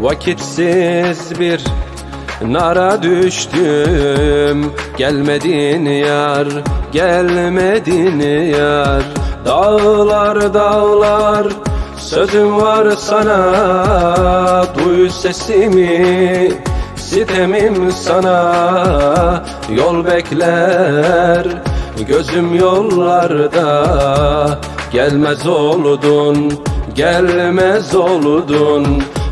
Vakitsiz bir nara düştüm. Gelmedin yar, gelmedin yar. Dağlar dağlar sözüm var sana. Duy sesimi sitemim sana. Yol bekler gözüm yollarda. Gelmez oldun, gelmez oldun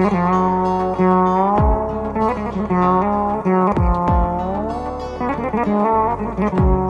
Thank you.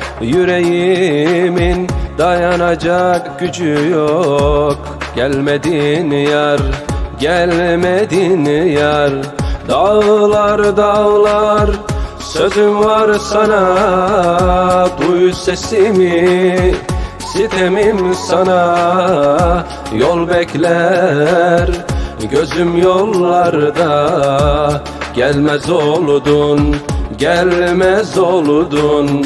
Yüreğimin dayanacak gücü yok. Gelmedin yar, gelmedin yar. Dağlar dağlar sözüm var sana. Duy sesimi sitemim sana. Yol bekler gözüm yollarda. Gelmez oldun, gelmez oldun